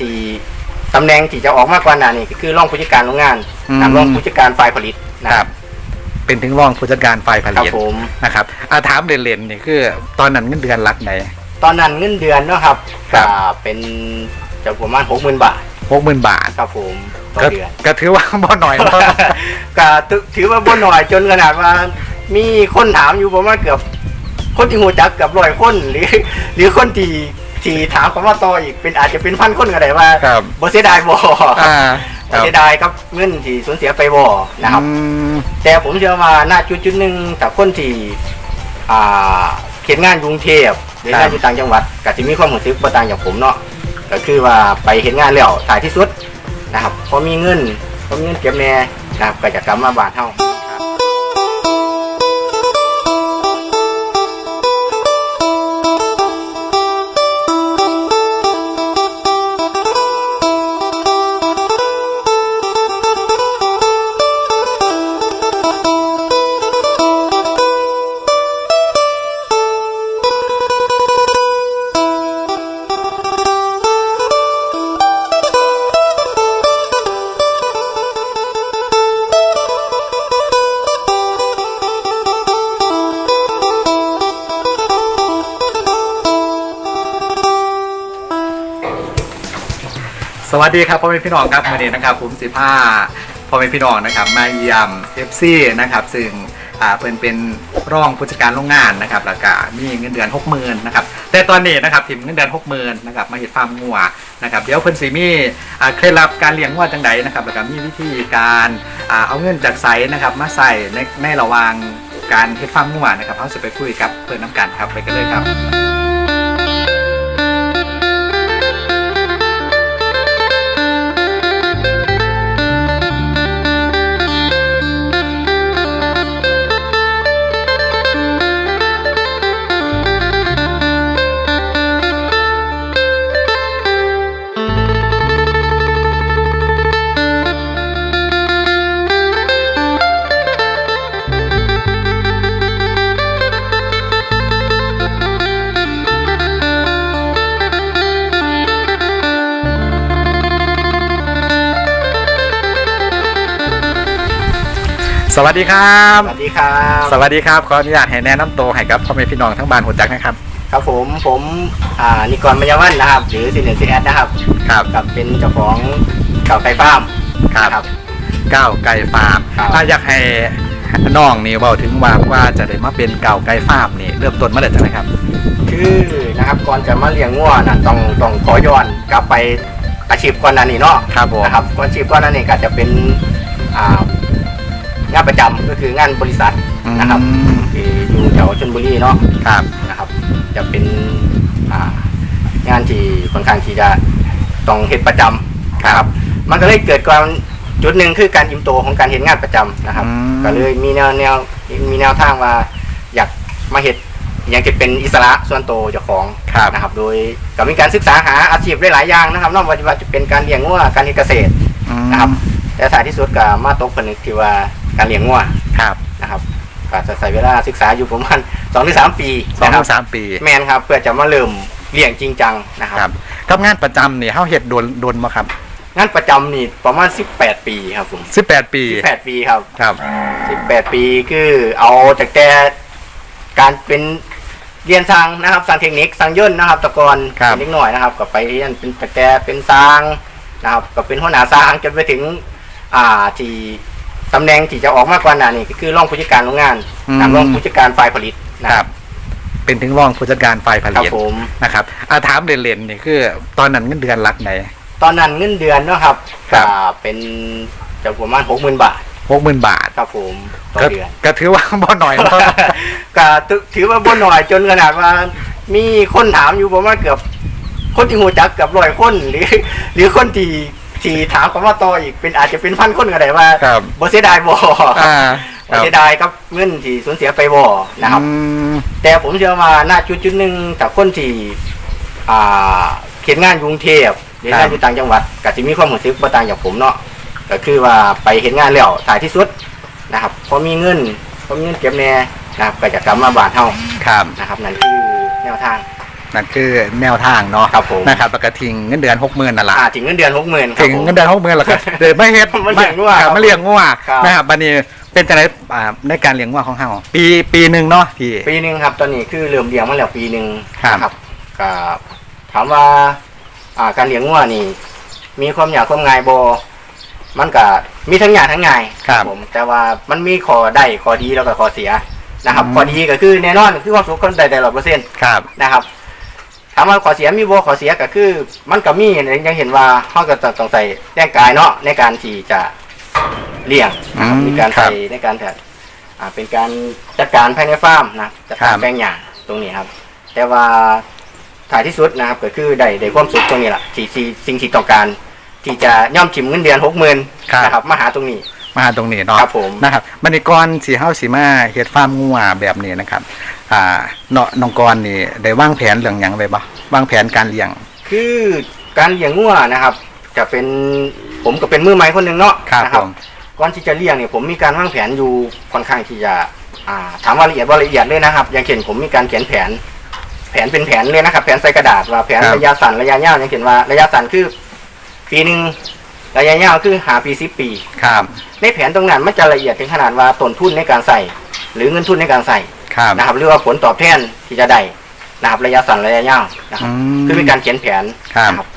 ที่ตำแหน่งที่จะออกมากกว่านั้นนี่ก็คือรองผู้จัดการโรงงานอืมนำรองผู้จัดการฝ่ายผลิตนะคครัรับ บ เป็นถึงรองผู้จัดการฝ่ายผครับลิตผม นะครับอาถามเล่นๆนี่คือ ตอนนั้นเงินเดือนหลักไหน ตอนนั้นเงินเดือนเนาะครับครัก็บเป็นจะประมาณหกหมื่นบาทหกหมื่นบาทครับผมต่อก็เดือน ก็ถือว่า บ่หน่อยเนาะก็ถือถือว่าบ่หน่อยจนขนาดว่า มีคนถามอยู่ประมาณเกือบ คนที่หูจักเกือบร้อยคนหรือ หรือคนที่ ที่ถามคำว่าต่ออีกเป็นอาจจะเป็นพันคนก็ได้ว่าครับบ่เสียดายบ่อ่าคบ่รับเสียดายครับเงินที่สูญเสียไปบ่นะครับ อืม แต่ผมเชื่อว่าณจุดจุดๆหนึ่งแต่คนที่อ่าเขียนงานกรุงเทพหรืองานอยู่ต่างจังหวัดก็จะมีความรู้สึกบ่ต่างจากผมเนาะก็คือว่าไปเห็นงานแล้วถ่ายที่สุดนะครับพอมีเงินพอมีเงินเก็บแน่นะครับก็จะกลับมาบ้านเฮา สวัสดีครับพ่อแม่พี่น้องครับวันนี้นะครับผมสิผ้าพ่อแม่พี่น้องนะครับมาเยี่ยมเอฟซีนะครับซึ่งอ่าเพิ่นเป็นร่องผู้จัดการโรงงานนะครับแล้วก็มีเงินเดือนหกหมื่นนะครับแต่ตอนนี้นะครับทีมเงินเดือนหกหมื่นนะครับมาเห็ดฟาร์มงัวนะครับเดี๋ยวเพิ่นสิมีอ่าเคล็ดลับการเลี้ยงงัวจังใดนะครับแล้วก็มีวิธีการอ่าเอาเงินจากไสนะครับมาใส่ในในระหว่างการเฮ็ดฟาร์มงัวนะครับเขาจะไปคุยกับเพื่อนน้ำกันครับไปกันเลยครับ สวัสดีครับ สวัสดีครับ สวัสดีครับ ขออนุญาตให้แนะนำตัวให้กับพ่อแม่พี่น้องทั้งบ้านหัวจักนะครับ ครับผม ผมอ่านิกรมยาวันนะครับ หรือสินเนซีแอดนะครับ ครับกับเป็นเจ้าของเก่าไก่ฟาร์ม ครับครับก้าวไก่ฟาร์มครับถ้าอยากให้น้องนี่เว่าถึงว่าว่าจะได้มาเป็นเก่าวไก่ฟาร์มนี่เริ่มต้นมาเลยจังไหนครับ คือนะครับก่อนจะมาเลี้ยงงัวนะต้องต้องขอย้อนกลับไปอาชีพก่อนหนั้นนี่เนาะ ครับผมนะครับอาชีพก่อนหนั้นนี่ก็จะเป็นอ่า งานประจำก็คืองานบริษัทนะครับอืมที่อยู่แถวชลบุรีเนาะครับนะครับ จะเป็นอ่างานที่ค่อนข้างที่จะต้องเฮ็ดประจำนะครับ มันก็เลยเกิดความจุดหนึ่งคือการอิ่มโตของการเห็นงานประจำนะครับ อืม ก็เลยมีแนวแนวมีแนวทางว่าอยากมาเห็ดอย่างจะเป็นอิสระส่วนตัวเจ้าของ ครับนะครับโดยก็มีการศึกษาหาอาชีพได้หลายอย่างนะครับนอกจากว่าจะเป็นการเลี้ยงงัวการเฮ็ดเกษตรอืมนะครับ แต่ท้ายที่สุดก็มาตกผนึกที่ว่า การเลี้ยงงัวครับนะครับก็จะใช้เวลาศึกษาอยู่ประมาณสองถึงสามปีสองนะคถึรับงสามปี แมนครับ เพื่อจะมาเริ่มเลี้ยงจริงจังนะคครัรับบกับงานประจำนี่เฮาเฮ็ดโดนโดนมาครับ งานประจำนี่ประมาณ18ปีครับผม18ปี18ปีครับครับ18ปีคือเอาจากแต่การเป็นเรียนทางนะครับสร้างเทคนิคสร้างย่นต์นะครับแตะกอนครับเป็นเล็กหน่อยนะครับ ก็ไปเรียนเป็นจากแต่เป็นสร้างนะครับก็เป็นหัวหน้าสร้างจนไปถึงอ่าที่ ตำแหน่งที่จะออกมากกว่านั้นนี่ก็คือรองผู้จัดการโรงงานนำรองผู้จัดการฝ่ายผลิตนะคครัรับบเป็นถึงรองผู้จัดการฝ่ายผครัลิบตผม นะครับอาถามเล่นๆนี่คือ ตอนนั้นเงินเดือนหลักไหน ตอนนั้นเงินเดือนเนาะครับครับก็เป็นจะประมาณหกหมื่นบาทหกหมื่นบาทครับผมต่อก็เดือน ก็ถือว่า บ่หน่อยเนาะก็ถือว่าบ่หน่อยจนขนาดว่ามีคนถามอยู่ประมาณเกือบ คนที่หูจักเกือบร้อยคนหรือ หรือคนที่ ที่ถามคำว่าต่ออีกเป็นอาจจะเป็นพันคนก็ได้ว่าครับบ่เสียดายบ่อ่าคบ่รับเสียดายครับเงินที่สูญเสียไปบ่นะครับ อืมแต่ผมเชื่อว่าณจุดจุดๆหนึ่งแต่คนที่อ่าเขียนงานกรุงเทพหรืองานอยู่ต่างจังหวัดก็จะมีความรู้สึกบ่ต่างจากผมเนาะก็คือว่าไปเห็นงานแล้วถ่ายที่สุดนะครับพอมีเงินพอมีเงินเก็บแน่นะครับก็จะกลับมาบ้านเฮาครับนะครับนั่นคือแนวทาง นั่นคือแนวทางเนาะครับผม นะครับแล้วก็ทิ้งเงินเดือนหกหมื่นนั่นแหละอ่าถึงเงินเดือนหกหมื่นครับทิ้งผม เงินเดือนหกหมื่นแล้วก็เดินไม่เฮ็ดมาเลี้ยงงัวครับมาเลี้ยงงัวครับ นะครับบัดนี้เป็นจังไดอ่าในการเลี้ยงงัวของเฮาปีปีหนึ่งเนาะพี่ ปีหนึ่งครับ ตอนนี้คือเริ่มเลี้ยงมาแล้วปีหนึ่งครับนะครับก็ถามว่าอ่าการเลี้ยงงัวนี่ มีความยากความง่ายบมันก็มีทั้งยากทั้งง่ายครับผม แต่ว่ามันมีข้อได้ข้อดีแล้วก็ข้อเสียนะครับอืมข้อดีก็คือแน่นอนคือความสุขคนใดได้ร้อยเปอร์เซ็นต์ครับ นะครับ ถามว่าข้อเสียมีบ่ข้อเสียก็คือ มันก็มียังเห็นว่าเขาก็จะต้องใส่แร่งกายเนาะในการที่จะเลี้ยงนะครับอืมมีการครับใส่ในการแต่อ่าเป็นการจัดการภายในฟาร์มนะจัดการครับแปลงหญ้าตรงนี้ครับ แต่ว่าถ่ายที่สุดนะครับก็คือได้ได้ความสุขตรงนี้แหละที่ที่สิ่งที่ต้องการ ที่จะย่อมชิมเงินเดือนหกหมื่นครับ นะครับมาหาตรงนี้ มาตรงนี้เนาะครับผมนะครับบัดนี้กรสีเฮาสีมาเฮ็ดฟาร์มงัวแบบนี้นะครับ อ่าเนาะน้องกรนี่ได้วางแผนเรื่องหยังไว้บ่วางแผนการเลี้ยง คือการเลี้ยงงัวนะครับ จะเป็นผมก็เป็นมือใหม่คนหนึ่งเนาะครับนะผมก่อนที่จะเลี้ยงเนี่ยผมมีการวางแผนอยู่ค่อนข้างที่จะอ่าถามว่าละเอียดว่าละเอียดเลยนะครับ อย่างเช่นผมมีการเขียนแผน แผนเป็นแผนเลยนะครับ แผนใส่กระดาษว่าแผนครับ ระยะสั้นระยะยาวอย่างเช่นว่าระยะสั้นคือ ปีหนึ่งระยะยาวคือหาปีสิบปี ครับ ในแผนตรงนั้นมันจะละเอียดถึงขนาดว่าต้นทุนในการใส่หรือเงินทุนในการใส่ครับนะครับหรือว่าผลตอบแทนที่จะได้นะครับระยะสั้นระยะยาวนะครับมคือมีการเขียนแผนครับนะครับ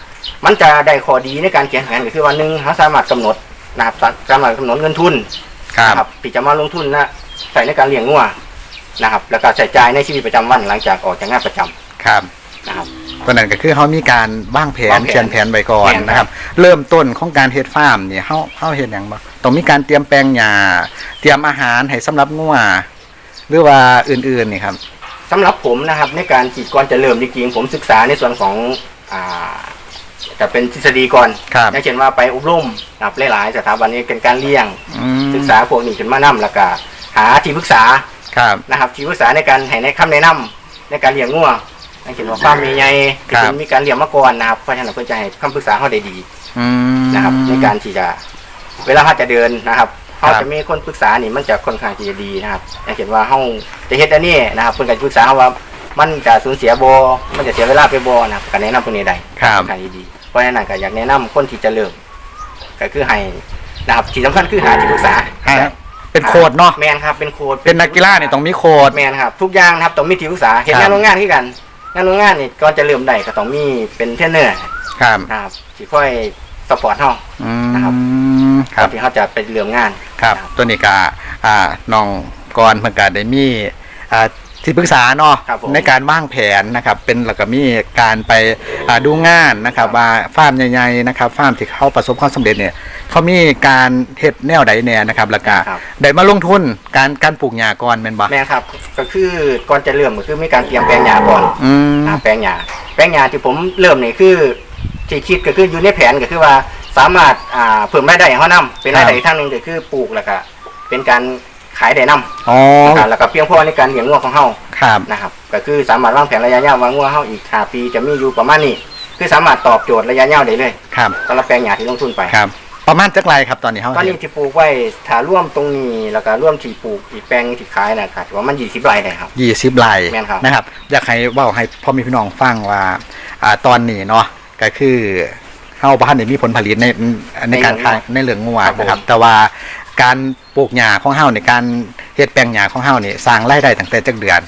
มันจะได้ข้อดีในการเขียนแผนก็คือว่าหนึ่งเขาสามารถกำหนดนะครับสาสามารถกำหนดเงินทุนครับนะครับที่จะมาลงทุนนะใส่ในการเลี้ยงงัวนะครับ แล้วก็ใช้จ่ายในชีวิตประจำวันหลังจากออกจากงานประจำครับนะครับตัวนั้นก็คือเขามีการวางแผนวางแผนเขียนแผนไว้ก่อนแม่นครับนะครับ เริ่มต้นของการเฮ็ดฟาร์มเนี่ยเฮาเฮาเฮ็ดหยังบ่ ต้องมีการเตรียมแปลงหญ้าเตรียมอาหารให้สำหรับงัวหรือว่าอื่นๆนี่ครับสำหรับผมนะครับ ในการจีดก่อนจะเริ่มจริงๆผมศึกษาในส่วนของอ่าจะเป็นทฤษฎีก่อนครับอย่างเช่นว่าไปอบรมนะครับหลายๆสถาบันนี้เป็นการเลี้ยงอืมศึกษาพวกนี้ขึ้นมานํแล้วก็หาที่ปรึกษาครับนะครับที่ปรึกษาในการให้ในคำแนะนำในการเลี้ยงงัวอย่างเช่นว่าฟาร์มใหญ่ๆที่ครับเพิ่นมีการเลี้ยงมาก่อนนะครับเพราะฉะนั้นเพื่อจะให้คำปรึกษาเขาได้ดีอืมนะครับในการที่จะ เวลาเขาจะเดินนะครับครัเขาบจะมีคนปรึกษานี่มันจะค่อนข้างที่จะดีนะครับอย่างเช่นว่าเขาจะเฮ็ดอันนี้นะครับเพิ่นก็จะปรึกษาเขาว่ามันจะสูญเสียบ่มันจะเสียเวลาไปบ่นะครับก็แนะนำพวกนี้ได้ครับค่อนข้างที่ดีเพราะฉะนั้นก็อยากแนะนำคนที่จะเริ่มก็คือให้นะครับที่สำคัญคือหาที่ปรึกษาอ่าเป็นโค้ดเนาะแมนครับเป็นโค้ดเป็นนักกีฬาเนี่ยต้องมีโค้ดแมนครับทุกอย่างนะครับต้องมีที่ปรึกษาเห็นครับงานโรงงานที่กันงานโรงงานนี่ก่อนจะเริ่มได้ก็ต้องมีเป็นเทรนเนอร์ครับนะครับที่ค่อยสปอร์ตเฮาอืนะครับม ครับ ที่เขาจะไปเริ่มงาน ครับ ตัวนี้ก็อ่าน้องกรเพิ่นก็ได้มีอ่าที่ปรึกษาเนาะครับผมในการวางแผนนะครับ เป็นแล้วก็มีการไปอ่าดูงานนะครับ ว่าฟาร์มใหญ่ๆนะครับฟาร์มที่เขาประสบความสำเร็จเนี่ยเขามีการเฮ็ดแนวใดแน่นะครับแล้วก็ครับ ได้มาลงทุนการการปลูกหญ้าก่อนแม่นบ่แม่นครับก็คือก่อนจะเริ่มก็คือมีการเตรียมแปลงหญ้าก่อนอืมนะแปลงหญ้าแปลงหญ้าที่ผมเริ่มนี่คือที่คิดก็คืออยู่ในแผนก็คือว่า สามารถอ่าเพิ่มรายได้ให้เขานํเป็นรายได้อีกทางหนึงก็คือปลูกแล้วก็เป็นการขายได้นํอ๋อนะครับแล้วก็เพียงพอในการเลี้ยงงัวของเฮาครับนะครับก็คือสามารถวางแผนระยะยาววางงัวเฮาอีก5ปีจะมีอยู่ประมาณนี้ คือสามารถตอบโจทย์ระยะยาวได้เลยครับสำหรับแปลงหญ้าที่ลงทุนไปครับ ประมาณจักไรครับตอนนี้เฮาตอนเห็นี้นที่ปลูกไว้ถ้าร่วมตรงนี้แล้วก็ร่วมที่ปลูกอีกแปลงที่ขายนะครับว่ามัน20ไร่ได้ครับยี่สิบไร่แม่นครับนะครับอยากให้เว่าให้พ่อแมีพี่น้องฟังว่าอ่าตอนนี้เนาะก็คือ เฮาบ้านนี่มีผลผลิตในในการขายในเหลืองงัวนะครับ แต่ว่าการปลูกหญ้าของเฮาในการเฮ็ดแปลงหญ้าของเฮานี่สร้างรายได้ตั้งแต่จักเดือน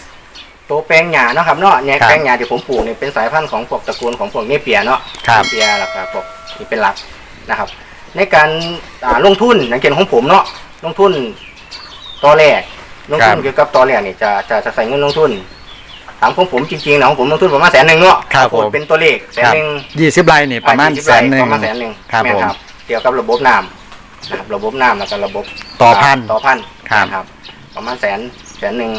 ตัวแปลงหญ้าเนาะครับเนาะเนี่ยครับแปลงหญ้าที่ผมปลูกเนี่ยเป็นสายพันธุ์ของพวกตระกูลของพวกเนเปียเนาะครับเนเปียแล้วก็พวกที่เป็นหลักนะครับ ในการอ่าลงทุนอย่างเช่นของผมเนาะลงทุนตัวแรกลงทุนเกี่ยวกับตัวแรกนี่จะจะจะใส่เงินลงทุน ถามของผมจริงๆนะของผมลงทุนประมาณแสนหนึ่งเนาะครับผม เป็นตัวเลขแสนครับหนึ่งยี่สิบไร่นี่ประมาณอ่20แสนหนึ่งประมาณแสนหนึ่งครับแม่นผมเกี่ยวกับระบบน้ำนะครับระบบน้ำแล้วก็ระบบต่อพันต่อพันครับนะครับประมาณแสนแสนหนึ่ง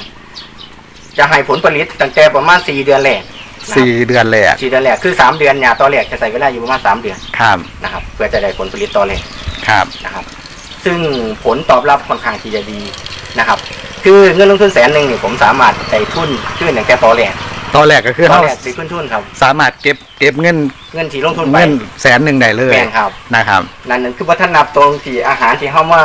จะให้ผลผลิตตั้งแต่ประมาณสี่เดือนแรกนะครับสี่เดือนแรกสี่เดือนแรกคือสามเดือนหยาต่อแรกจะใส่เวลาอยู่ประมาณสามเดือนครับนะครับ เพื่อจะได้ผลผลิตต่อแรกครับนะครับ ซึ่งผลตอบรับค่อนข้างที่จะดีนะครับ คือเงินลงทุนแสนหนึ่งนี่ผมสามารถใส่ทุนขึ้นอย่างแค่ต่อแรกตอนแรกก็คือต่อเฮาแรกซื้อขึ้นทุนครับ สามารถเก็บเก็บเงินเงินที่ลงทุนไปเงินแสนหนึ่งได้เลยแม่นครับ นะครับ นั่นนั่นคือวัฒนธรรมตรงที่อาหารที่เฮามา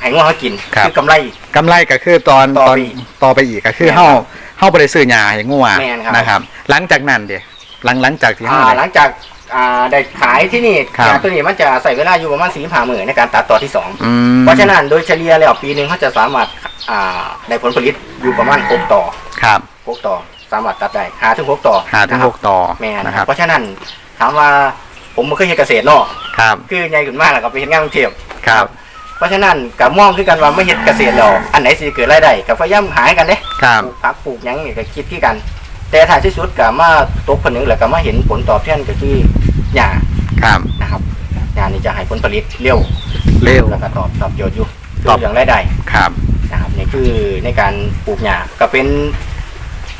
ให้งัวเขากินครับคือกำไร กำไรก็คือตอนต่อตอนไปอีกต่อไปอีกก็คือแม่นเฮาครับเฮาบ่ได้ซื้อหญ้าให้งัวแม่นครับ นะครับ หลังจากนั้นเดี๋ยวหลังหลังจากที่อ่าห้าหลังจาก อ่าได้ขายที่นี่ครับยาตัวนี้มันจะใส่เวลาอยู่ประมาณสี่ห้าหมื่นในการตัดต่อที่สองอืมเพราะฉะนั้นโดยเฉลี่ยแล้วปีหนึ่งเขาจะสามารถอ่าได้ผลผลิตอยู่ประมาณหกต่อครับหกต่อสามารถตัดได้หาถึงหกต่อหาถึงนะคหรับกต่อแม่นนะคครัรับบเพราะฉะนั้นถามว่าผมไม่เคยเห็นเกษตรเนาะครับคือใหญ่ขึ้นมากแล้วก็ไปเห็นงานกรุงเทพ ครับเพราะฉะนั้นกับมองคือกันว่าไม่เห็นเกษตรแล้วอันไหนสิเกิดรายได้กับพยายามหาให้กันเด้ครับปลูกผักปลูกหยังนี่ก็คิดที่กัน แต่ท้ายที่สุดก็มาตกผลหนึ่งแล้วก็มาเห็นผลตอบแทนก็คือหญ้าครับนะครับหญ้านี่จะให้ผลผลิตเร็วเร็วแล้วก็ตอบตอบโจทย์อยู่ตอบเรื่องรายได้ครับนะครับนี่คือในการปลูกหญ้าก็เป็น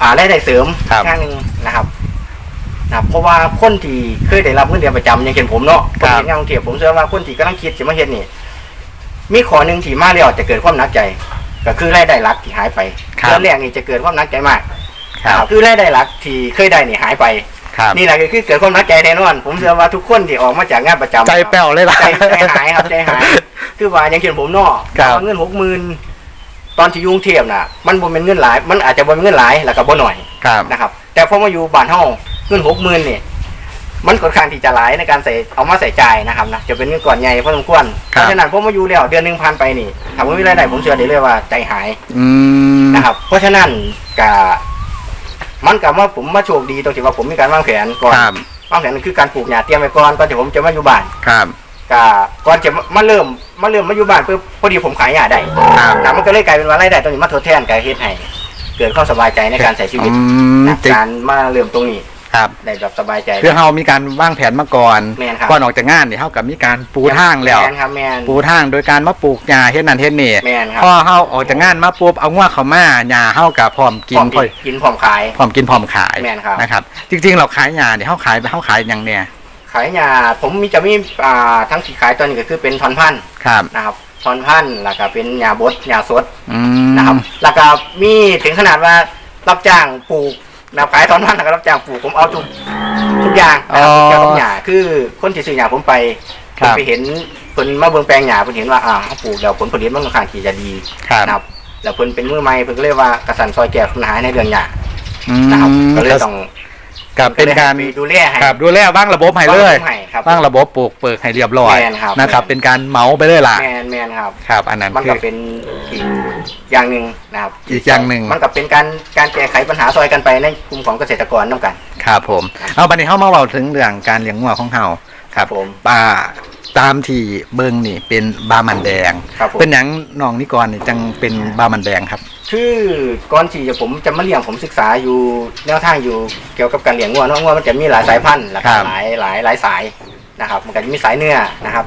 อ่ารายได้เสริมครับอย่างหนึ่งนะครับนะครับเพราะว่าคนที่เคยได้รับเงินเดือนประจำอย่างเช่นผมเนาะผมเห็นงานกรุงเทพผมเชื่อว่าคนที่กำลังคิดจะมาเห็นนี่มีขอหนึ่งที่มาแล้วจะเกิดความหนักใจ ก็คือรายได้หลักที่หายไปครับเริ่มแรกนี่จะเกิดความหนักใจมาก ครับคือรายได้หลักที่เคยได้นี่หายไปครับ นี่แหละก็คือเกิดความหนักใจแน่นอน ผมเชื่อว่าทุกคนที่ออกมาจากงานประจำใจแป้วเลยล่ะใจใจหายครับใจหาย คือว่าอย่างเช่นผมเนาะครับเอาเงินหกหมื่นตอนที่อยุ่กรุงเทพน่ะ มันบ่เป็นเงินหลาย มันอาจจะบ่เป็นเงินหลายแล้วก็บ่หน่อยครับนะครับ แต่พอมาอยู่บ้านเฮาเงินหกหมื่นนี่มันค่อนข้างที่จะหลายในการใส่เอามาใส่จ่ายนะครับนะจะเป็นเงินก้อนใหญ่พอสมควรเพครับราะฉะนั้นพอมาอยู่แล้วเดือนหนึ่งพันไปนี่ถามว่ามีรายได้ผมเชื่อได้เลยว่าใจหายอืมนะครับ เพราะฉะนั้นกะ มันกับว่าผมมาโชคดีตรงที่ว่าผมมีการวางแผนก่อนครับวางแผนคือการปลูกหญ้าเตรียมไว้ก่อนก่อนที่ผมจะมาอยู่บ้านครับกะก่อนจะมาเริ่มมาเริ่มมาอยู่บ้านเพื่อพอดีผมขายหญ้าได้ครับนะมันก็เลยกลายเป็นว่ารายได้ตรงนี้มาทดแทนการเฮ็ดให้เกิดความสบายใจในการใช้ชีวิตอืมนะจริงการมาเริ่มตรงนี้ ครับได้แบบสบายใจคือเฮามีการวางแผนมาก่อนแม่นครับก่อนออกจากงานเนี่ยเฮากับมีการปูทางแล้ว แมนครับแมน ปูทางโดยการมาปลูกหญ้าเฮ็ดนั่นเฮ็ดนี่แมนครับ พอเฮาออกจากงานมาปุ๊บเอางัวเข้ามาหญ้าเฮากับพร้อมกินพร้อมพร้อมกินพร้อมขาย พร้อมกินพร้อมขายแม่นครับ นะครับ จริงๆเราขายหญ้าเนี่ยเฮาขายเฮาขายหยังเนี่ยขายหญ้าผมมีจะมีอ่าทั้งที่ขายตอนนี้ก็คือเป็นทอนพันธุ์ครับนะครับทอนพันธุ์แล้วก็เป็นหญ้าบดหญ้าสดอืมนะครับ แล้วก็มีถึงขนาดว่ารับจ้างปลูก นะครับขายทอนพันธุ์แล้วก็รับจ้างปลูกผมเอาทุกทุกอย่างนะครับเกี่ยวกับหญ้าคือคนที่ซื้อหญ้าผมไปผมไปเห็นเพิ่นมาเบิ่งแปลงหญ้าเพิ่นเห็นว่าอ่าเขาปลูกแล้วผลผลิตมันค่อนข้างที่จะดีครับ นะครับแล้วเพิ่นเป็นมือใหม่เพิ่นก็เลยว่ากระสันซอยแก้ปัญหาในเรื่องหญ้าอืมนะครับก็เลยต้อง กับเป็นการ ไปดูแลให้ ครับดูแลบ้างระบบให้เลยให้ครับบ้างระบบปลูกเปิกให้เรียบร้อยแม่นครับนะครับ แม่น เป็นการเมาไปเลยล่ะแมนแมนครับ ครับ อันนั้นมันคืก็อ เป็นอีกอย่างหนึ่งนะครับอีกอย่างหนึ่ง มันก็เป็นการการแก้ไขปัญหาซอยกันไปในกลุ่มของเกษตรกรน้ำกัน ครับผม เอาบัดนี้เฮามาเว้าถึงเรื่องการเลี้ยงงัวของเฮาครับผมป่าตามที่เบิ่งนี่เป็นบามันแดง ครับผม เป็นหยังน้องนิกรนี่จังเป็นบามันแดงครับ คือก่อนที่จะผมจะมาเลี้ยงผมศึกษาอยู่แนวทางอยู่เกี่ยวกับการเลี้ยงงัวเนาะงัวมันจะมีหลายสายพันธุ์แล้วคก็รับ หลายหลายหลายสายนะครับ มันก็จะมีสายเนื้อนะครับ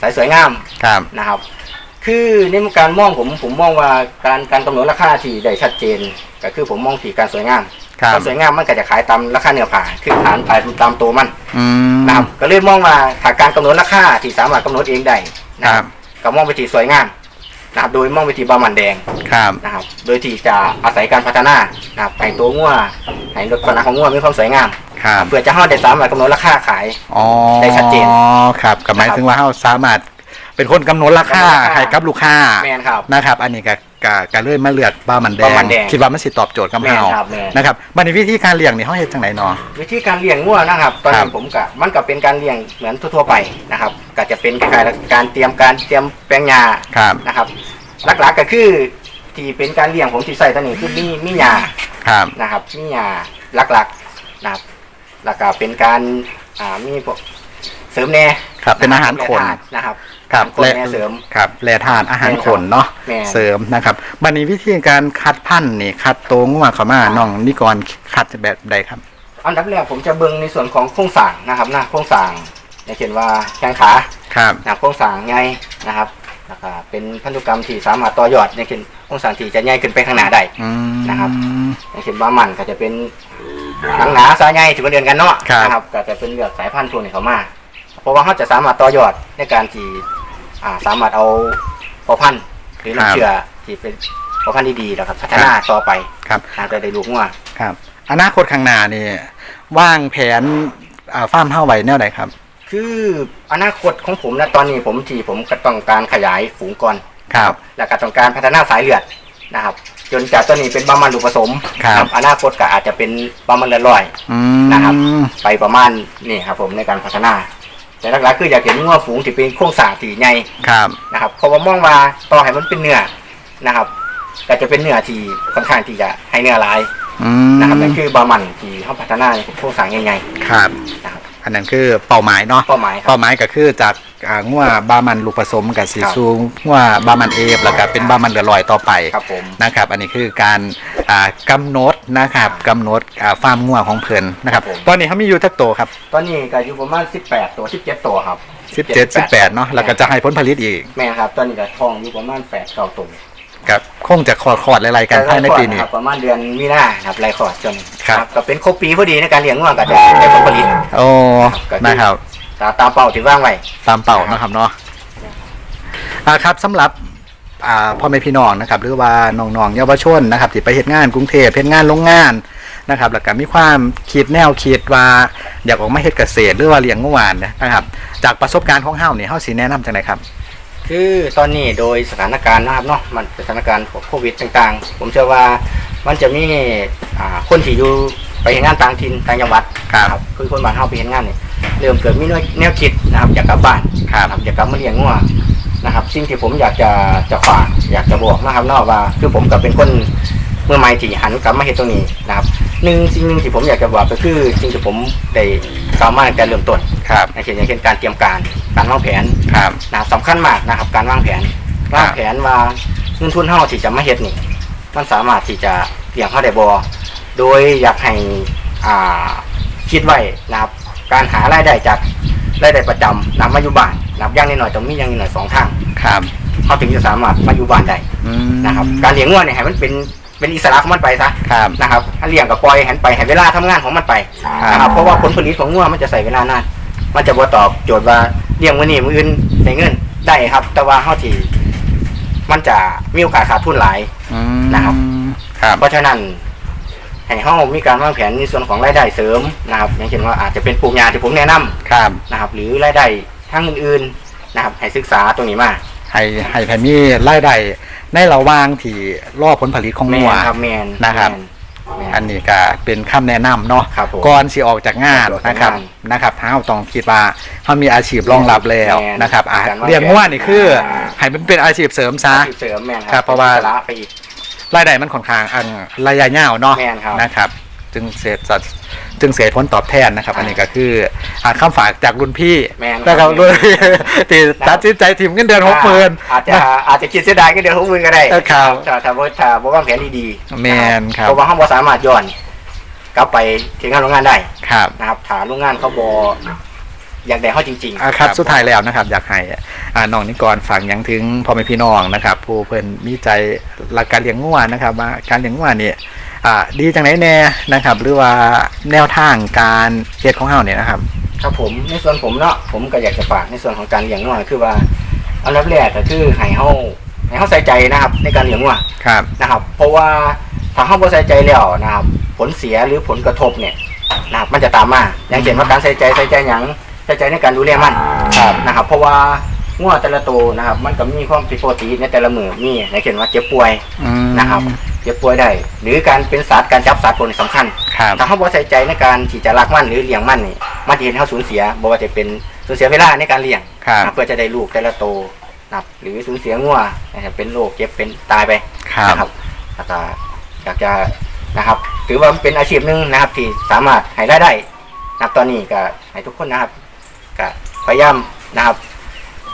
สายสวยงามครับ นะครับ คือในการมองผมผมมองว่าการการกำหนดราคาที่ได้ชัดเจน ก็คือผมมองที่การสวยงามครับการสวยงามมันก็จะขายตามราคาเนื้อผ่าคือฐานไปตามตัวมันอืมนะครับก็เลยมองว่าถ้าการกำหนดราคาที่สามารถกำหนดเองได้นะคครัรับบ ก็มองไปที่สวยงาม นะครับโดยมองไปที่บามันแดงครับนะครับ โดยที่จะอาศัยการพัฒนานะครับให้ตัวงัวให้ลักษณะของงัวมีความสวยงามครับเพื่อจะให้เราได้สามารถกำหนดราคาขายอ๋อได้ชัดเจนครับก็หมายนะครับถึงว่าเฮาสามารถเป็นคนกำหนดราคากำหนดราคาให้กับลูกค้าแมนครับนะครับ อันนี้ก็ ก็ก็เลยมาเลือกบามันแดบางมันแดงคิดว่ามันสิตอบโจทย์กับแม่นเฮาครับแม่น นะครับบัดนี้วิธีการเลี้ยงนี่เฮาเฮ็ดจังไดเนาะ วิธีการเลี้ยงงัวนะครับ ตอนครันี้บผมกับมันก็เป็นการเลี้ยงเหมือนทั่วๆไปนะครับก็จะเป็นคล้ายๆการเตรียมการเตรียมแปลงหญ้าครับ นะครับ หลักๆก็คือที่เป็นการเลี้ยงผมที่ใส่ตอนนี้คือมีมีหญ้า ครับ นะครับมียาหลักๆนะครับแล้วก็เป็นการอ่ามีพวกเสริมแน่ครับเป็นอาหารขนแร่ธตุนะครับ ครับคนแน่เสริม ครับแร่ธาตุอาหารขนเนาะแม่นเสริมนะครับบัดนี้วิธีการคัดพันธุ์นี่คัดโตวงัวเข้ามาน้องนิกรคัดแบบใดครับ อันดับแรกผมจะเบิ่งในส่วนของโครงสร้างนะครับนะโครงสร้างอย่างเช่นว่าแข้งขาครับนะครับโครงสร้างไงนะครับแล้วก็เป็นพันธุกรรมที่สามารถต่อยอดอย่างเช่นโครงสร้างที่จะใหญ่ขึ้นไปข้างหน้าได้ อืม นะครับ อย่างเช่นว่ามันก็จะเป็นหนังหนาสายใหญ่ที่มันเดือนกันเนาะครับ นะครับก็จะเป็นเลือกสายพันธุ์ตัวนี้เข้ามา เพราะว่าเขาจะสามารถต่อยอดในการที่ อ่าสามารถเอาพอพันธุ์หรือน้ำเชื่อที่เป็นพอพันธุ์ที่ดีแล้วครับพัฒนาต่อไปครับอาจจะได้ลูกงัวครับ อนาคตข้างหน้านี่ว่างแผนอ่าฟาร์มเฮาไว้แนวใดครับ คืออนาคตของผมนะตอนนี้ผมที่ผมก็ต้องการขยายฝูงก่อนครับ แล้วก็ต้องการพัฒนาสายเลือดนะครับ จนจากตัวนี้เป็นบามันลูกผสมครับอนาคตก็อาจจะเป็นบามันละลอยอืมนะครับ ไปประมาณนี่ครับผมในการพัฒนา แต่หลักๆคืออยากเห็นงัวฝูงที่เป็นโครงสร้างที่ใหญ่ครับ นะครับเพราะว่ามองว่าต่อให้มันเป็นเนื้อนะครับก็จะเป็นเนื้อที่ค่อนข้างที่จะให้เนื้อหลายอืมนะครับนั่นคือบามันที่เขาพัฒนาในโครงสร้างใหญ่ครับ ๆนะครับอันนั้นคือเป้าหมายเนาะเป้าหมายครับ เป้าหมายก็คือจาก อ่างัวบามันลูกผสมกับสีครับสูงงัวบามันเอฟแล้วก็เป็นบามันเหลือลอยต่อไปครับผมนะครับ อันนี้คือการอ่ากำหนดนะครับกำหนดอ่าฟาร์มงัวของเพิ่นนะครับ ครับผม ตอนนี้เขามีอยู่ทักโตครับ ตอนนี้ก็อยู่ประมาณ 18 ตัว 17 ตัวครับ17 18เนาะแล้วก็จะให้ผลผลิตอีกแม่ครับ ตอนนี้ก็ทองอยู่ประมาณ8 9ตัวกับคงจะคอร์ดคอร์ดๆหลายๆกันภายในปีนี้ ครับประมาณเดือนมีนาครับไรคอร์ดจนครับ ก็เป็นครบปีพอดีในการเลี้ยงงัวก็จะได้ผลผลิต โอ้ก็คือนะครับ ตามตามเป้าที่ว่างไว้ ตามเป่านะครับเนาะอ่าครับสำหรับอ่าพ่อแม่พี่น้องนะครับ หรือว่าน้องๆเยาวชนนะครับที่ไปเฮ็ดงานกรุงเทพเฮ็ดงานโรงงานนะครับ แล้วก็มีความคิดแนวคิดว่าอยากออกมาเฮ็ดเกษตรหรือว่าเลี้ยงงูหวานนะครับ จากประสบการณ์ของเฮานี่เฮาสิแนะนำจังไดครับ คือตอนนี้โดยสถานการณ์นะครับเนาะมันเป็นสถานการณ์โควิดต่างๆ ผมเชื่อว่ามันจะมีอ่าคนที่อยู่ไปเห็นงานต่างถิ่นต่างจังหวัดครับนะคือคนบ้านเฮาไปเห็นงานเนี่ย เริ่มเกิดมีแนวคิดนะครับอยากกลับบ้านครับนะอยากกลับมาเลี้ยงงัวนะครับสิ่งที่ผมอยากจะจะฝากอยากจะบอกนะครับเนาะว่าคือผมกับเป็นคนเมื่อใหม่ที่หันกลับมาเห็นตรงนี้นะครับหนึ่งสิ่งหนึ่งที่ผมอยากจะบอกก็คือสิ่งที่ผมได้กล่าวมาตั้งแต่เริ่มต้นครับอย่างเช่นอย่างเช่นการเตรียมการการวางแผนครับนะครับสำคัญมากนะครับ การวางแผนครับวางแผนว่าเงินทุนเฮาที่จะมาเฮ็ดนี่มันสามารถที่จะเลี้ยงเฮาได้บ่โดยอยากให้อ่าคิดไว้นะครับ การหารายได้จากรายได้ประจำนำมาอยู่บ้านนะครับอย่างน้อยๆต้องมีอย่างน้อยๆสองทางครับเฮาถึงจะสามารถมาอยู่บ้านได้อืมนะครับ การเลี้ยงงัวเนี่ยให้มันเป็นเป็นอิสระของมันไปซะครับ นะครับถ้าเลี้ยงกับปล่อยให้มันไปให้เวลาทำงานของมันไปนะครับเพราะว่าผลผลิตของงัวมันจะใส่เวลานานมันจะบ่ตอบโจทย์ว่าเลี้ยงมื้อนี้มื้ออื่นได้เงินได้ครับ แต่ว่าเฮาที่มันจะมีโอกาสขาดทุนหลายอืมนะครับ ครับ เพราะฉะนั้น ให้เฮามีการวางแผนในส่วนของรายได้เสริมนะครับ อย่างเช่นว่าอาจจะเป็นปลูกหญ้าที่ผมแนะนำครับนะครับ หรือรายได้ทางอื่นๆนะครับ ให้ศึกษาตรงนี้มาให้ให้ให้มีรายได้ในระหว่างที่รอผลผลิตของแมงัวนครับแมนนะครับ แม่แม่นอันนี้ก็เป็นคำแนะนำเนาะครับผมก่อนสิออกจากงานก่อนออกจากนะครับงานนะครับเฮาต้องคิดว่าเฮามีอาชีพรองรับแล้วแม่นนะครับอะการวางเรียกว่านี่คือแผนให้มันเป็นอาชีพเสริมซะ อาชีพเสริมแมนครับเพราะว่า ป็นอิสระไปอีก รายได้มันค่อนข้างอันระยะยาวเนาะแม่นครับ นะครับ จึงเสียสัดจึงเสียผลตอบแทนนะครับอ่าอันนี้ก็คืออ่าคำฝากจากรุ่นพี่แม่นครับ นะครับรุ่นพี่ที่ตัดสินใจทีมเงินเดือนหกหมื่น อาจจะอาจจะคิดเสียดายก็เดือนหกหมื่นก็ได้เออครับถ้าถ้าบ่ถ้าบ่วางแผนดีๆแม่นครับ เพราะว่าเขาบ่สามารถย้อน กลับไปถึงงานโรงงานได้ครับ นะครับถ้าโรงงานเขาบ่ อยากได้เขาจริงอ่าครับ สุดท้ายแล้วนะครับ อยากให้อ่าน้องนิกรฝากหยังถึงพ่อแม่พี่น้องนะครับ ผู้เพิ่นมีใจรักการเลี้ยงงัวนะครับว่าการเลี้ยงงัวนี่อ่าดีจังไหนแน่นะครับ หรือว่าแนวทางการเฮ็ดของเฮาเนี่ยนะครับๆครับผมในส่วนผมเนาะผมก็อยากจะฝากในส่วนของการเลี้ยงงัวคือว่าอันดับแรกก็คือให้เฮาให้เฮาใส่ใจนะครับ ในการเลี้ยงงัวครับ นะครับ เพราะว่าถ้าเฮาบ่ใส่ใจแล้วนะครับ ผลเสียหรือผลกระทบเนี่ยนะครับมันจะตามมาอย่างเช่นว่าการใส่ใจใส่ใจหยัง ใส่ใจในการดูแลมันครับนะครับ เพราะว่างัวแต่ละตัวนะครับ มันก็มีความผิดปกติในแต่ละมือมีอย่างเช่นว่าเจ็บป่วยอืม นะครับเจ็บป่วยได้หรือการเป็นสัตว์การจับสัตว์พวกนี้สำคัญ ครับ ถ้าเขาบ่ใส่ใจในการที่จะรักมันหรือเลี้ยงมันนี่มันจะเห็นเขาสูญเสียบ่ว่าจะเป็นสูญเสียเวลาในการเลี้ยงครับ นะเพื่อจะได้ลูกแต่ละโตวนะครับหรือสูญเสียงัวนะครับเป็นโรคเจ็บเป็นตายไป ครับ นะครับแล้วก็อยากจะนะครับ ถือว่าเป็นอาชีพหนึ่งนะครับที่สามารถให้รายได้นะครับตอนนี้ก็ให้ทุกคนนะครับ ก็พยายามนะครับ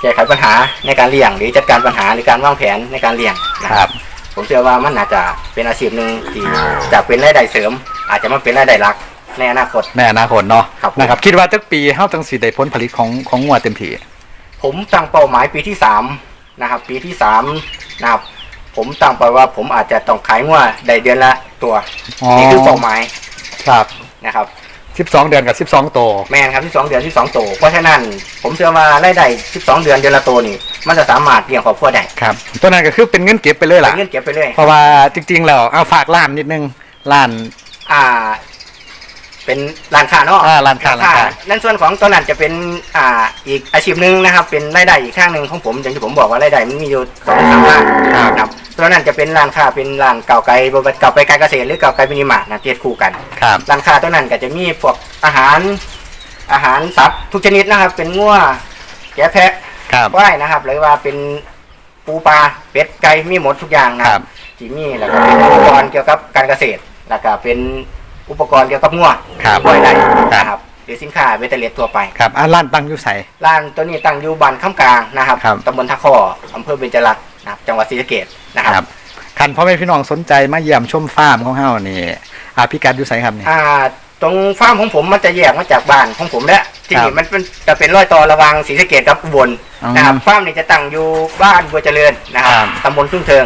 แก้ไขปัญหาในการเลี้ยง หรือจัดการปัญหาหรือการวางแผนในการเลี้ยงนะคครัรับบผมเชื่อว่ามันอาจจะเป็นอาชีพหนึ่งที่จากเป็นรายได้เสริม อาจจะมาเป็นรายได้หลักในอนาคต ในอนาคตเนาะครับผมนะครับ คิดว่าจักปีเฮาจังสิได้ผลผลิตของของงัวเต็มที่ผมตั้งเป้าหมายปีที่สามนะครับ ปีที่สามนะครับ ผมตั้งไปว่าผมอาจจะต้องขายงัวได้เดือนละตัว นี่คือเป้าหมายครับนะครับ 12 เดือนกับ 12 โต แมนครับที่สองเดือนที่สองตัวเพราะฉะนั้นผมเชื่อว่ารายได้สิบสองเดือนเดือนละตัวนี่ มันจะสามารถเลี้ยงครอบครัวได้ครับตัวนั้นก็คือเป็นเงินเก็บไปเลยล่ะเงินเก็บไปเรื่อยเพราะว่าจริงๆแล้วเอาฝากร้านนิดนึงร้านอ่า เป็นร้านค้าเนาะอ่าร้านค้าร้านค้า นั่นส่วนของตัวนั้นจะเป็นอ่าอีกอาชีพหนึ่งนะครับ เป็นรายได้อีกข้างหนึ่งของผมอย่างที่ผมบอกว่ารายได้มันมีอยู่สองสามทางนะครับตัวนั้นจะเป็นร้านค้าเป็นร้านเก่าไก่บริเก่าไปการเกษตรหรือเก่าไก่มินิมาร์ทนะเทียบคู่กัน ครับ ร้านค้าตัวนั้นก็จะมีพวกอาหารอาหารสัตว์ทุกชนิดนะครับ เป็นงัวแกะแพะครับควายนะครับหรือว่าเป็นปูปลาเป็ดไก่มีหมดทุกอย่างนะครับ ที่มีแล้วก็เป็นอุปกรณ์เกี่ยวกับการเกษตรแล้วก็เป็น อุปกรณ์เกี่ยวกับงัวครับปล่อยได้ครับนะครับหรือสินค้าเวทเลียทั่วไปครับอะร้านตั้งอยู่ใสร้านตัวนี้ตั้งอยู่บ้านข้ามกลางนะครับครับ ตำบลทะคออำเภอเบญจรักษ์นะครับจังหวัดศรีสะเกษนะครับครับคันพ่อแม่พี่น้องสนใจมาเยี่ยมชมฟาร์มของเฮานี่อ่าพี่กัดอยู่ไสครับนี่ อ่าตรงฟาร์มของผมมันจะแยกมาจากบ้านของผมและที่ครันี่บมันเป็นจะเป็นรอยต่อระหว่างศรีสะเกษกับอุบลอืมนะครับฟาร์มนี่จะตั้งอยู่บ้านบัวเจริญนะครับครับ ตำบลทุ่งเทิง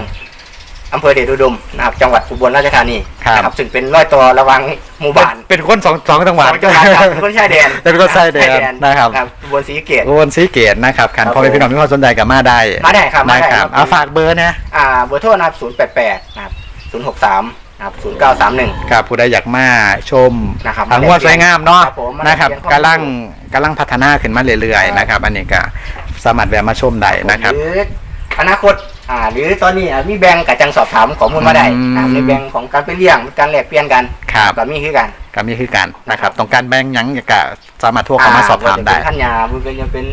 อำเภอเดชอุดมนะครับจังหวัดอุบลราชธานีครับ นะครับซึ่งเป็นรอยต่อระหว่างหมู่บ้านเป็นคนสองสองจังหวัดสองจังหวัดครับเป็นคนชายแดนเป็นคนชายแดนนะครับ อุบลศรีสะเกษโอนสีเกตนะครับคันครับพ่อแม่พี่น้องมีความสนใจกับมาได้มาได้ครับมาได้นะคครัรับบเอาฝากเบอร์นะอ่าเบอร์โทรนะครับ088นะครับ063นะครับ0931 ครับผู้ใดอยากมาชมนะครับทางวัวสวยงามเนาะครับผมนะครับมาเรียนข้อมูล กำลังกำลังพัฒนาขึ้นมาเรื่อยครับๆนะครับ อันนี้ก็สามารถแวะมาชมได้นะครับ หรืออนาคต อ่าหรือตอนนี้อะมีแบงก์กับจังสอบถามข้อมูลมาได้อืมนะครับในแบงก์ของการไปเลี้ยงการแลกเปลี่ยนกันครับก็มีคือกันก็มีคือกันนะครับต้องการแบ่งหยังก็สามารถโทรเข้ามาสอบถามได้ ว่จะเป็นขันยามันเป็นจะเป็น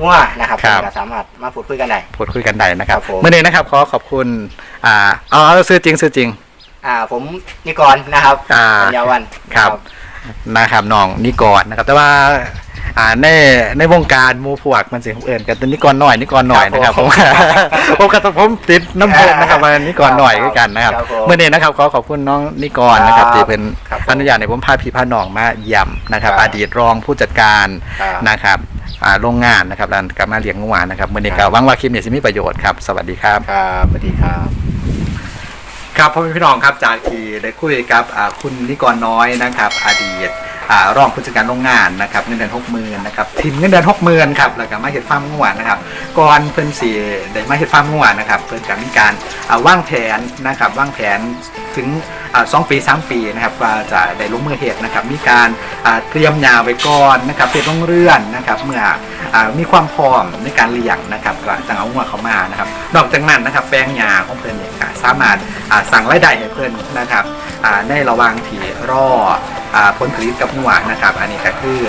งัวนะครับครับ ก็สามารถมาพูดคุยกันได้ พูดคุยกันได้นะครับครับผม เมื่อนี้นะครับขอขอบคุณอ่าเอาเอาซื้อจริงซื้อจริง อ่าผมนิกรนะครับอ่า ปัญญาวัน ครับ นะครับน้องนิกรนะครับ แต่ว่าอ่าในในวงการหมูพวกมันสิเอื่นกันนิกรหน่อยนิกรหน่อยนะครับผมผมก็ต้องผมติดน้ำพงนะครับมานิกรหน่อยด้วยกันนะครับครับผมเมื่อนี้นะครับขอขอบคุณน้องนิกรนะครับครับที่เป็นครับผมอนุญาตในผมพาพี่พาน้องมาเยี่ยมนะครับครับ อดีตรองผู้จัดการครับนะครับอ่าโรงงานนะครับร้านกลับมาเลี้ยงงูหวานนะครับเมื่อนี้ครัก็บหวังว่าคลิปนี้จะมีประโยชน์ครับ สวัสดีครับครับสวัสดีครับ ครับพ่อแม่พี่น้องครับจากที่ได้คุยกับคุณนิกรน้อยนะครับ อดีตรองผู้จัดการโรงงานนะครับเงินเดือนหกหมื่นนะครับทีมเงินเดือนหกหมื่นครับแล้วก็มาเห็ดฟาร์มงูหวานนะครับก่อนเพิ่นสีได้มาเห็ดฟาร์มงูหวานนะครับเพิ่นก็มีการว่างแผนนะครับว่างแผน ถึงอสองปีสามปีนะครับว่าจะได้ลงมือเหตุนะครับ มีการเตรียมยาไว้ก่อนนะครับเตรียมต้องเรื่อนนะครับ เมื่ออมีความพร้อมในการเลี้ยงนะครับก็จะเอาหัวเขามานะครับ นอกจากนั้นนะครับแปลงยาของเพิ่อนเนี่ยสามารถอ่าสั่งรายได้ให้เพิ่อนนะครับในระหว่างที่รออ่าผลผลิตกับหัวนะครับ อันนี้ก็คือ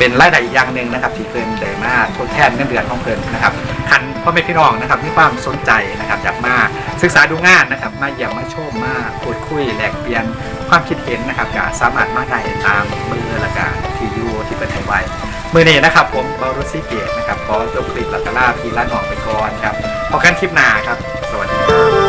เป็นรายได้อีกอย่างหนึ่งนะครับที่เพิ่นได้มาทดแทนเงินเดือนของเพิ่นนะครับคันพ่อแม่พี่น้องนะครับมีความสนใจนะครับอยากมาศึกษาดูงานนะครับมาเยี่ยมมาชมมาพูดคุยแลกเปลี่ยนความคิดเห็นนะครับก็สามารถมาได้ตามเบอร์และก็ที่อยู่ที่เปิดให้ไว้มือนี้นะครับผมบอรุซี่เกตนะครับขอจบคลิปล้วก็ลาพี่ลาน้องไปก่อนครับพอกันคลิปหน้าครับ สวัสดีครับ